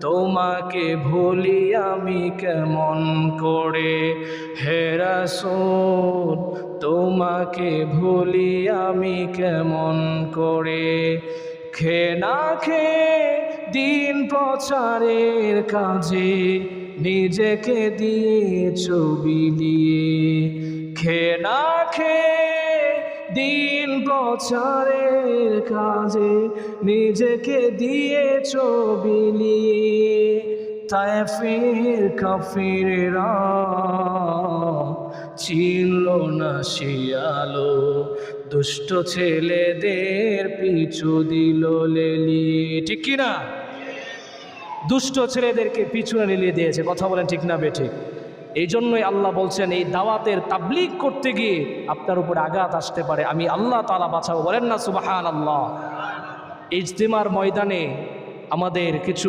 তোমাকে ভুলি আমি কেমন করে? হেরাসুল তোমাকে ভুলি আমি কেমন করে? খে না খে দিন প্রচারের কাজে, নিজেকে দিয়ে ছবি দিয়ে খে না খে দিন প্রচারের কাজে, নিজেকে দিয়ে ছবি তাইফের কাফিরেরা চিনল না সে আলো। দুষ্ট ছেলেদের পিছু দিল লেলিয়ে ঠিক কিনা দুষ্ট ছেলেদেরকে পিছনে লেলিয়ে দিয়েছে। কথা বলেন ঠিক না বেঠিক এই জন্যই আল্লাহ বলছেন, এই দাওয়াতের তাবলিগ করতে গিয়ে আপনার উপর আঘাত আসতে পারে। আমি আল্লাহ তালা বাঁচাবো। বলেন না সুবাহান আল্লাহ ইজতেমার ময়দানে আমাদের কিছু